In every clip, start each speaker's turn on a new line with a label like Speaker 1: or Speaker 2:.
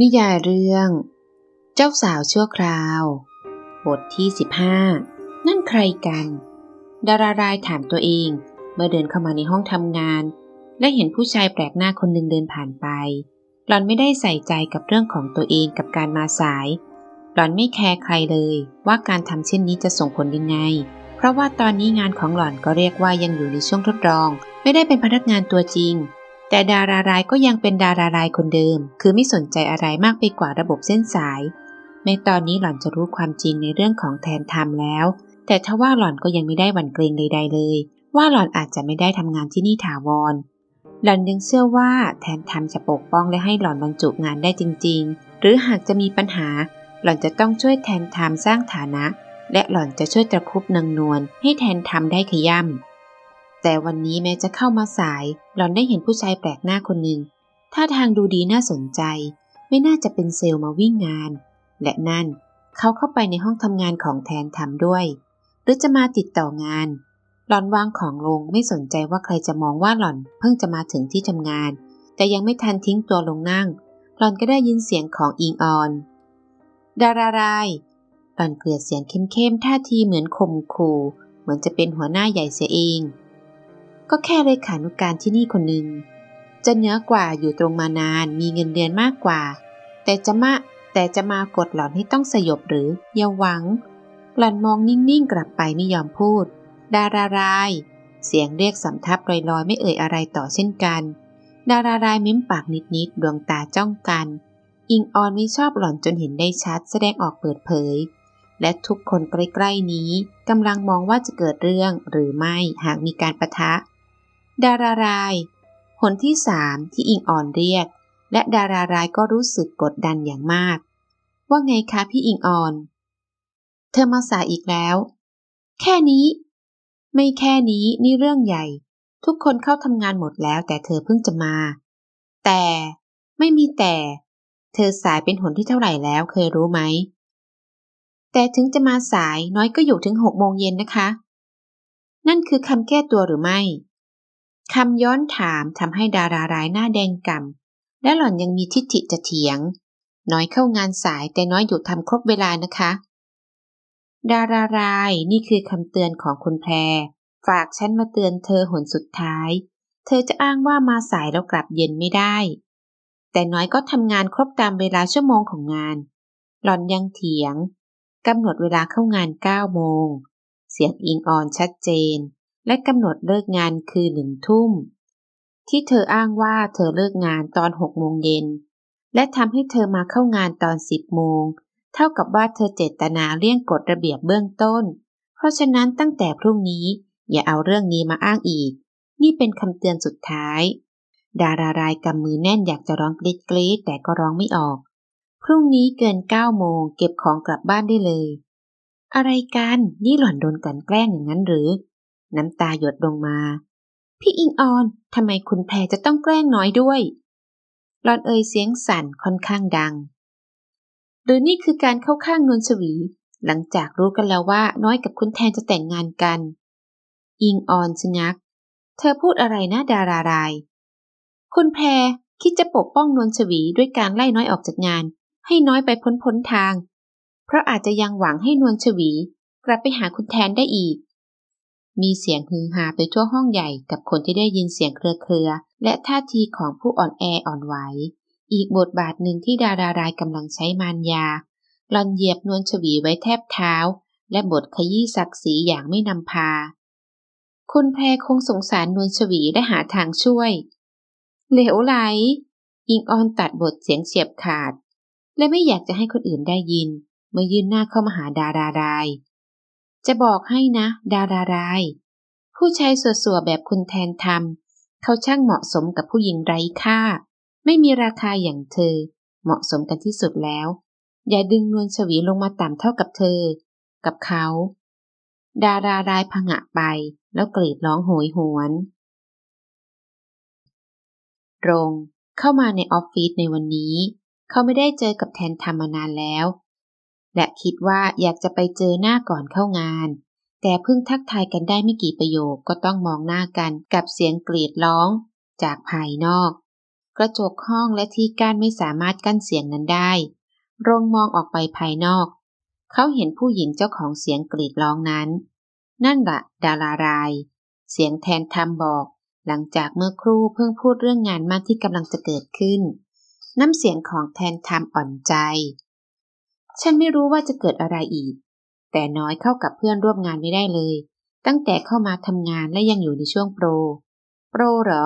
Speaker 1: นิยายเรื่อง เจ้าสาวชั่วคราว บทที่ 15 นั่นใครกัน ดารารายถามตัวเอง เมื่อเดินเข้ามาในห้องทำงาน และเห็นผู้ชายแปลกหน้าคนหนึ่งเดินผ่านไป หล่อนไม่ได้ใส่ใจกับเรื่องของตัวเองกับการมาสาย หล่อนไม่แคร์ใครเลยว่าการทำเช่นนี้จะส่งผลยังไง เพราะว่าตอนนี้งานของหล่อนก็เรียกว่ายังอยู่ในช่วงทดลอง ไม่ได้เป็นพนักงานตัวจริง แต่ดารารายก็ยังเป็นดารารายคนเดิม คือไม่สนใจอะไรมากไปกว่าระบบเส้นสาย ในตอนนี้หล่อนจะรู้ความจริงในเรื่องของแทนทำแล้ว แต่ถ้าว่าหล่อนก็ยังไม่ได้หวั่นเกรงใดๆเลย ว่าหล่อนอาจจะไม่ได้ทำงานที่นี่ถาวร หล่อนยังเชื่อว่าแทนทำจะปกป้องและให้หล่อนบรรจุงานได้จริง ๆ หรือหากจะมีปัญหา หล่อนจะต้องช่วยแทนทำสร้างฐานะ และหล่อนจะช่วยตะคุบนางนวลให้แทนทำได้ขย่ำแต่วันนี้แม้จะเข้ามาสาย หล่อนได้เห็นผู้ชายแปลกหน้าคนหนึ่งท่าทางดูดีน่าสนใจ ไม่น่าจะเป็นเซลล์มาวิ่งงาน และนั่นเขาเข้าไปในห้องทำงานของแทนทำด้วย หรือจะมาติดต่องาน หล่อนวางของลงไม่สนใจว่าใครจะมองว่าหล่อนเพิ่งจะมาถึงที่ทำงาน แต่ยังไม่ทันทิ้งตัวลงนั่ง หล่อนก็ได้ยินเสียงของอิงออน ดารารายหล่อนเกลียดเสียงเข้มๆท่าทีเหมือนข่มขู่เหมือนจะเป็นหัวหน้าใหญ่เสียเอง ก็แค่เลขานุการที่นี่คนหนึ่งจะเหนือกว่าอยู่ตรงมานานมีเงินเดือนมากกว่า แต่จะมาแต่จะมากดหล่อนให้ต้องสยบหรืออย่าหวัง หล่อนมองนิ่งๆกลับไปไม่ยอมพูด ดาราราย เสียงเรียกสำทับลอยๆไม่เอ่ยอะไรต่อเช่นกัน ดารารายมิ้มปากนิดๆดวงตาจ้องกัน อิงออนไม่ชอบหล่อนจนเห็นได้ชัดแสดงออกเปิดเผย และทุกคนใกล้ๆนี้กำลังมองว่าจะเกิดเรื่องหรือไม่หากมีการประทะ ดารารายหนที่สามที่อิงออนเรียก และดารารายก็รู้สึกกดดันอย่างมาก ว่าไงคะพี่อิงออน เธอมาสายอีกแล้ว แค่นี้ ไม่แค่นี้นี่เรื่องใหญ่ ทุกคนเข้าทำงานหมดแล้วแต่เธอเพิ่งจะมา แต่ไม่มีแต่ เธอสายเป็นหนที่เท่าไหร่แล้วเคยรู้ไหม แต่ถึงจะมาสายน้อยก็อยู่ถึงหกโมงเย็นนะคะ นั่นคือคำแก้ตัวหรือไม่ คำย้อนถามทำให้ดารารายหน้าแดงกำ่ำและหล่อนยังมีทิฐิจะเถียง น้อยเข้างานสายแต่น้อยอยู่ทำครบเวลานะคะ ดารารายนี่คือคำเตือนของคุณแพร ฝากฉันมาเตือนเธอหนสุดท้าย เธอจะอ้างว่ามาสายแล้วกลับเย็นไม่ได้ แต่น้อยก็ทำงานครบตามเวลาชั่วโมงของงาน หล่อนยังเถียงกำหนดเวลาเข้างาน9โมง เสียงอิงออนชัดเจน และกำหนดเลิกงานคือหนึ่งทุ่ม ที่เธออ้างว่าเธอเลิกงานตอน6โมงเย็น และทำให้เธอมาเข้างานตอน10โมง เท่ากับว่าเธอเจตนาเลี่ยงกฎระเบียบเบื้องต้น เพราะฉะนั้นตั้งแต่พรุ่งนี้อย่าเอาเรื่องนี้มาอ้างอีก นี่เป็นคำเตือนสุดท้าย ดารารายกำมือแน่นอยากจะร้องกรีดกรีดแต่ก็ร้องไม่ออก พรุ่งนี้เกิน9โมงเก็บของกลับบ้านได้เลย อะไรกัน นี่หล่อนโดนกลันแกล้งอย่างนั้นหรือ น้ำตาหยดลงมา พี่อิงออนทำไมคุณแพรจะต้องแกล้งน้อยด้วยหลอนเอ่ยเสียงสั่นค่อนข้างดัง หรือนี่คือการเข้าข้างนวลชวี หลังจากรู้กันแล้วว่าน้อยกับคุณแทนจะแต่งงานกัน อิงออนชะงัก เธอพูดอะไรนะดาราราย คุณแพรคิดจะปกป้องนวลชวีด้วยการไล่น้อยออกจากงาน ให้น้อยไปพ้นพ้นทาง เพราะอาจจะยังหวังให้นวลชวี กลับไปหาคุณแทนได้อีก มีเสียงฮือฮาไปทั่วห้องใหญ่กับคนที่ได้ยินเสียงเครือเครือและท่าทีของผู้อ่อนแออ่อนไหว อีกบทบาทหนึ่งที่ดารารายกำลังใช้มารยาหลอนเหยียบนวลชวีไว้แทบเท้า และบทขยี้ศักดิ์ศรีอย่างไม่นำพา คุณแพรคงสงสารนวลชวีและหาทางช่วย เหลวไหล อิงออนตัดบทเสียงเฉียบขาด และไม่อยากจะให้คนอื่นได้ยินเมื่อยืนหน้าเข้ามาหาดาราราย จะบอกให้นะ ดาราราย ผู้ชายสัวๆแบบคุณแทนทำเขาช่างเหมาะสมกับผู้หญิงไร้ค่า ไม่มีราคาอย่างเธอ เหมาะสมกันที่สุดแล้ว อย่าดึงนวลชวีลงมาต่ำเท่ากับเธอ กับเขา ดารารายผงะไป แล้วกรีดร้องโหยหวนรงเข้ามาในออฟฟิศในวันนี้ เขาไม่ได้เจอกับแทนทำมานานแล้ว และคิดว่าอยากจะไปเจอหน้าก่อนเข้างาน แต่เพิ่งทักทายกันได้ไม่กี่ประโยคก็ต้องมองหน้ากันกับเสียงกรีดร้องจากภายนอก กระจกห้องและที่กั้นไม่สามารถกั้นเสียงนั้นได้ รงมองออกไปภายนอก เขาเห็นผู้หญิงเจ้าของเสียงกรีดร้องนั้น นั่นละดาราราย เสียงแทนทำบอก หลังจากเมื่อครู่เพิ่งพูดเรื่องงานมั่นที่กำลังจะเกิดขึ้น น้ำเสียงของแทนทำอ่อนใจ ฉันไม่รู้ว่าจะเกิดอะไรอีก แต่น้อยเข้ากับเพื่อนร่วมงานไม่ได้เลย ตั้งแต่เข้ามาทำงานและยังอยู่ในช่วงโปร โปรเหรอ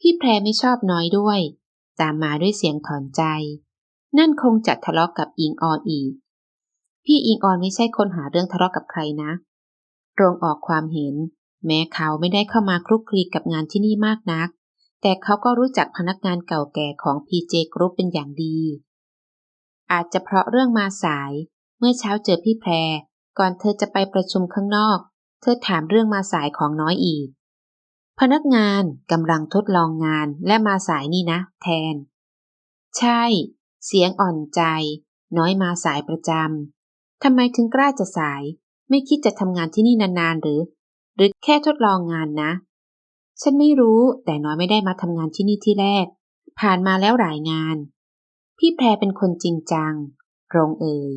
Speaker 1: พี่แพรไม่ชอบน้อยด้วย ตามมาด้วยเสียงถอนใจ นั่นคงจะทะเลาะกกับอิงออนอีก พี่อิงออนไม่ใช่คนหาเรื่องทะเลาะกกับใครนะโรงออกความเห็น แม้เขาไม่ได้เข้ามาคลุกคลีกับงานที่นี่มากนัก แต่เขาก็รู้จักพนักงานเก่าแก่ของ PJ Group เป็นอย่างดี อาจจะเพราะเรื่องมาสาย เมื่อเช้าเจอพี่แพร ก่อนเธอจะไปประชุมข้างนอก เธอถามเรื่องมาสายของน้อยอีก พนักงานกำลังทดลองงานและมาสายนี่นะ แทน ใช่ เสียงอ่อนใจ น้อยมาสายประจำทำไมถึงกล้าจะสาย ไม่คิดจะทำงานที่นี่นานๆหรือ หรือแค่ทดลองงานนะ ฉันไม่รู้แต่น้อยไม่ได้มาทำงานที่นี่ที่แรก ผ่านมาแล้วหลายงาน พี่แพรเป็นคนจริงจังโรงเอ่ย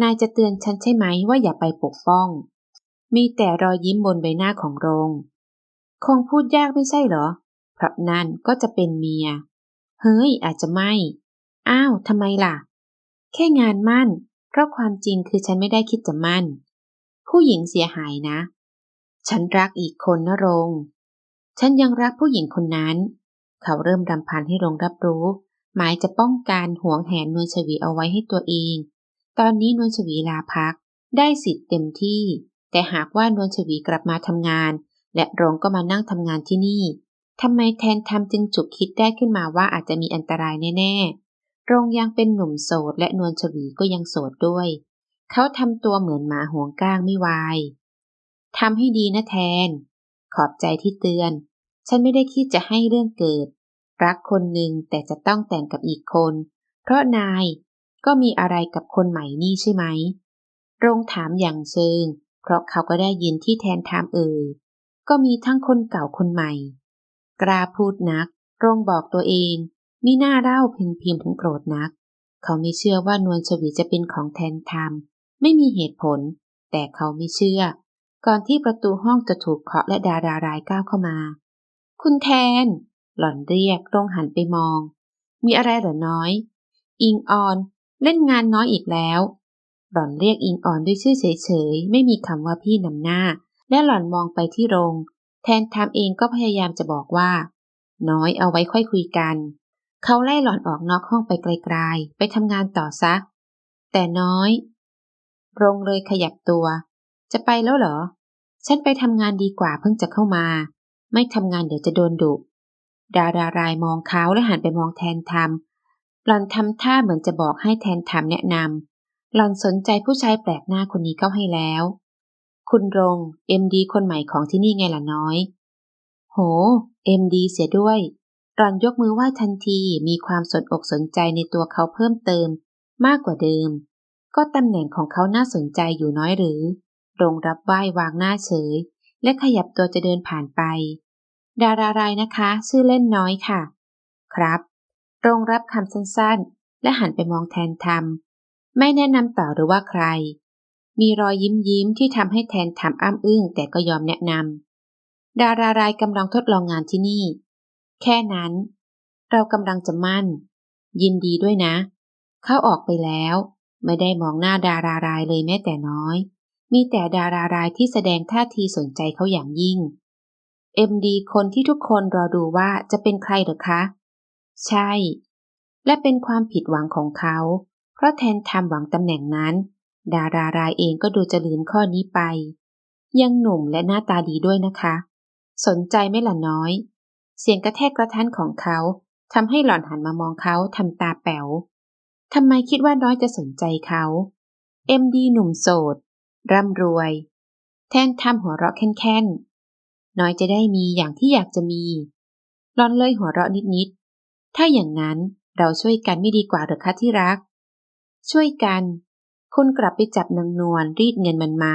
Speaker 1: นายจะเตือนฉันใช่ไหมว่าอย่าไปปกป้อง มีแต่รอยยิ้มบนใบหน้าของโรง คงพูดยากไม่ใช่เหรอ เพราะนั่นก็จะเป็นเมีย เฮ้ย อาจจะไม่ อ้าวทำไมล่ะ แค่งานมั่น เพราะความจริงคือฉันไม่ได้คิดจะมั่น ผู้หญิงเสียหายนะ ฉันรักอีกคนนะรง ฉันยังรักผู้หญิงคนนั้น เขาเริ่มรำพันให้รงรับรู้ หมายจะป้องกันห่วงแหนนวลชวีเอาไว้ให้ตัวเอง ตอนนี้นวลชวีลาพัก ได้สิทธิ์เต็มที่ แต่หากว่านวลชวีกลับมาทำงาน และรงก็มานั่งทำงานที่นี่ทำไมแทนทำจึงจุกคิดได้ขึ้นมาว่าอาจจะมีอันตรายแน่ๆ รงยังเป็นหนุ่มโสดและนวลชวีก็ยังโสดด้วย เขาทำตัวเหมือนหมาห่วงก้างไม่วายทำให้ดีนะแทน ขอบใจที่เตือน ฉันไม่ได้คิดจะให้เรื่องเกิด รักคนหนึ่งแต่จะต้องแต่งกับอีกคน เพราะนายก็มีอะไรกับคนใหม่นี่ใช่ไหมรงถามอย่างเชิง เพราะเขาก็ได้ยินที่แทนถามเอ่ยก็มีทั้งคนเก่าคนใหม่ กล้าพูดนัก รงบอกตัวเองมีหน้าเล่าเพียงพิมพ์ถึงโกรธนัก เขาไม่เชื่อว่านวลชวีจะเป็นของแทนทำไม่มีเหตุผล แต่เขาไม่เชื่อ ก่อนที่ประตูห้องจะถูกเคาะและดารารายก้าวเข้ามา คุณแทน หล่อนเรียกรงหันไปมอง มีอะไรเหรอน้อย อิงออน เล่นงานน้อยอีกแล้ว หล่อนเรียกอิงออนด้วยชื่อเฉยๆ ไม่มีคำว่าพี่นำหน้า และหล่อนมองไปที่โรง แทนทำเองก็พยายามจะบอกว่า น้อยเอาไว้ค่อยคุยกัน เขาไล่หล่อนออกนอกห้องไปไกลๆ ไปทำงานต่อซะ แต่น้อย โรงเลยขยับตัว จะไปแล้วเหรอ ฉันไปทำงานดีกว่าเพิ่งจะเข้ามา ไม่ทำงานเดี๋ยวจะโดนดุ ดารารายมองเขาและหันไปมองแทนทำหล่อนทำท่าเหมือนจะบอกให้แทนทำแนะนำหล่อนสนใจผู้ชายแปลกหน้าคนนี้เข้าให้แล้ว คุณรงเอ็มดีคนใหม่ของที่นี่ไงล่ะน้อย โหเอ็มดีเสียด้วยหล่อนยกมือไหว้ทันทีมีความสนอกสนใจในตัวเขาเพิ่มเติม มากกว่าเดิม ก็ตำแหน่งของเขาน่าสนใจอยู่น้อยหรือ รงรับไหว้วางหน้าเฉย และขยับตัวจะเดินผ่านไป ดารารายนะคะ ชื่อเล่นน้อยค่ะ ครับรงรับคำสั้นๆ และหันไปมองแทนทำไม่แนะนำต่อหรือว่าใคร มีรอยยิ้มยิ้มที่ทำให้แทนทำอ้ำอึ้งแต่ก็ยอมแนะนำดารารายกำลังทดลองงานที่นี่ แค่นั้น เรากำลังจะมั่น ยินดีด้วยนะ เข้าออกไปแล้ว ไม่ได้มองหน้าดารารายเลยแม้แต่น้อย มีแต่ดารารายที่แสดงท่าทีสนใจเขาอย่างยิ่ง เอ็มดีคนที่ทุกคนรอดูว่าจะเป็นใครหรือคะ ใช่ และเป็นความผิดหวังของเขา เพราะแทนทำหวังตำแหน่งนั้น ดารารายเองก็ดูจะลืมข้อนี้ไป ยังหนุ่มและหน้าตาดีด้วยนะคะ สนใจไม่ละน้อย เสียงกระแทกกระทันของเขาทำให้หล่อนหันมามองเขาทำตาแป๋วทำไมคิดว่าน้อยจะสนใจเขาเอ็มดีหนุ่มโสด ร่ำรวย แทนทำหัวเราะแค้นๆ น้อยจะได้มีอย่างที่อยากจะมีหลอนเลยหัวเราะนิดๆ ถ้าอย่างนั้นเราช่วยกันไม่ดีกว่าหรือคะที่รัก ช่วยกัน คุณกลับไปจับนางนวลรีดเงินมันมา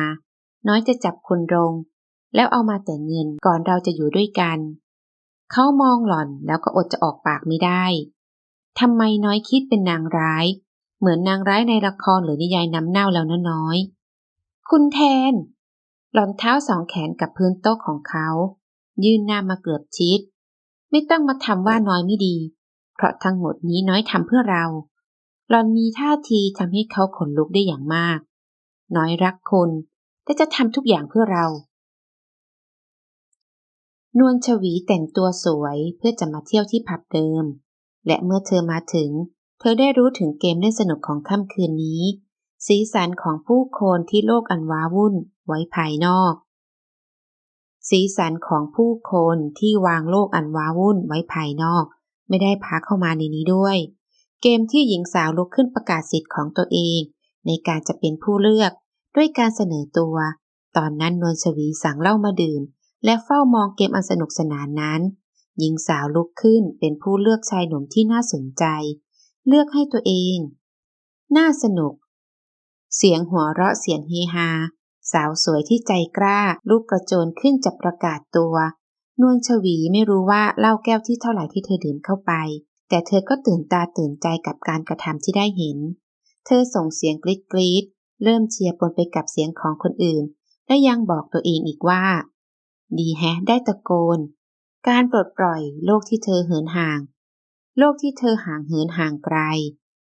Speaker 1: น้อยจะจับคุณรง แล้วเอามาแต่เงินก่อนเราจะอยู่ด้วยกัน เขามองหล่อนแล้วก็อดจะออกปากไม่ได้ทำไมน้อยคิดเป็นนางร้าย เหมือนนางร้ายในละครหรือนิยายน้ำเน่าแล้วนะน้อย คุณแทน หล่อนเท้าสองแขนกับพื้นโต๊ะของเขา ยื่นหน้ามาเกือบชิด ไม่ต้องมาทำว่าน้อยไม่ดี เพราะทั้งหมดนี้น้อยทำเพื่อเรา หล่อนมีท่าทีทำให้เขาขนลุกได้อย่างมาก น้อยรักคุณแต่จะทำทุกอย่างเพื่อเรา นวลชวีแต่งตัวสวยเพื่อจะมาเที่ยวที่ผับเดิม และเมื่อเธอมาถึง เธอได้รู้ถึงเกมเล่นสนุกของค่ำคืนนี้ สีสันของผู้คนที่โลกอันว้าวุ่น ไว้ภายนอก สีสันของผู้คนที่วางโลกอันว้าวุ่นไว้ภายนอก ไม่ได้พาเข้ามาในนี้ด้วย เกมที่หญิงสาวลุกขึ้นประกาศสิทธิ์ของตัวเอง ในการจะเป็นผู้เลือกด้วยการเสนอตัว ตอนนั้นนวลชวีสั่งเหล้ามาดื่ม และเฝ้ามองเกมอันสนุกสนานนั้น หญิงสาวลุกขึ้นเป็นผู้เลือกชายหนุ่มที่น่าสนใจ เลือกให้ตัวเอง น่าสนุก เสียงหัวเราะเสียงเฮฮา สาวสวยที่ใจกล้าลุกกระโจนขึ้นจะประกาศตัว นวลชวีไม่รู้ว่าเหล้าแก้วที่เท่าไหร่ที่เธอดื่มเข้าไป แต่เธอก็ตื่นตาตื่นใจกับการกระทำที่ได้เห็น เธอส่งเสียงกรีดกรีดเริ่มเชียร์ปนไปกับเสียงของคนอื่น และยังบอกตัวเองอีกว่า ดีแฮะ ได้ตะโกน การปลดปล่อยโลกที่เธอเหินห่าง โลกที่เธอห่างเหินห่างไกล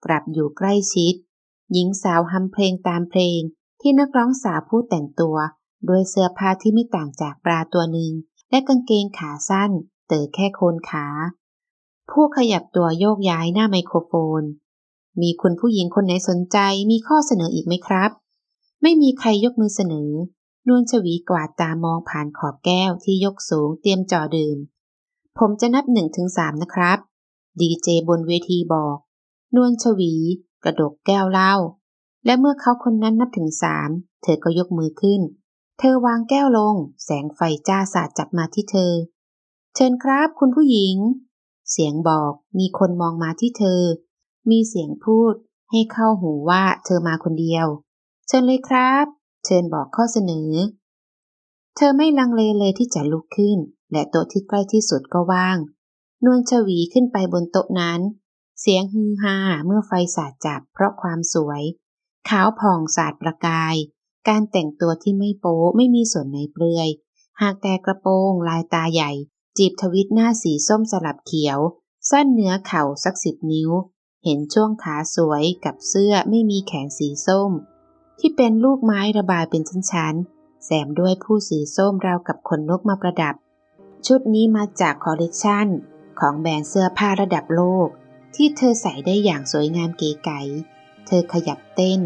Speaker 1: กลับอยู่ใกล้ชิด หญิงสาวฮัมเพลงตามเพลง ที่นักร้องสาวผู้แต่งตัว ด้วยเสื้อผ้าที่ไม่ต่างจากปลาตัวหนึ่ง และกางเกงขาสั้น เต๋อแค่โคนขา ผู้ขยับตัวโยกย้ายหน้าไมโครโฟน มีคุณผู้หญิงคนไหนสนใจมีข้อเสนออีกไหมครับ ไม่มีใครยกมือเสนอนวลชวีกวาดตามองผ่านขอบแก้วที่ยกสูงเตรียมจ่อดื่ม ผมจะนับหนึ่งถึงสามนะครับ ดีเจบนเวทีบอก นวลชวี กระดกแก้วเหล้า และเมื่อเขาคนนั้นนับถึงสามเธอก็ยกมือขึ้น เธอวางแก้วลง แสงไฟจ้าสาดจับมาที่เธอ เชิญครับคุณผู้หญิง เสียงบอกมีคนมองมาที่เธอ มีเสียงพูดให้เข้าหูว่าเธอมาคนเดียว เชิญเลยครับ เชิญบอกข้อเสนอ เธอไม่ลังเลเลยที่จะลุกขึ้น และโต๊ะที่ใกล้ที่สุดก็ว่าง นวลชวีขึ้นไปบนโต๊ะนั้น เสียงฮือฮาเมื่อไฟสาดจับเพราะความสวย ขาวผ่องสาดประกาย การแต่งตัวที่ไม่โป๊ไม่มีส่วนไหนเปลือย หากแต่กระโปรงลายตาใหญ่ จีบทวิตหน้าสีส้มสลับเขียวสั้นเนื้อเข่าสักสิบนิ้ว เห็นช่วงขาสวยกับเสื้อไม่มีแขนสีส้ม ที่เป็นลูกไม้ระบายเป็นชั้นๆ แสมด้วยผู้สีส้มราวกับขนนกมาประดับ ชุดนี้มาจากคอลเลกชันของแบรนด์เสื้อผ้าระดับโลก ที่เธอใส่ได้อย่างสวยงามเก๋ไก๋ เธอขยับเต้น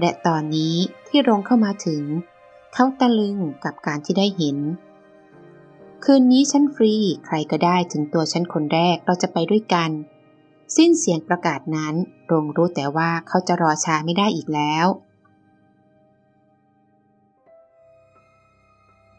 Speaker 1: และตอนนี้ที่รงเข้ามาถึง เขาตะลึงกับการที่ได้เห็น คืนนี้ฉันฟรีใครก็ได้ถึงตัวฉันคนแรกเราจะไปด้วยกัน สิ้นเสียงประกาศนั้นรงรู้แต่ว่าเขาจะรอช้าไม่ได้อีกแล้ว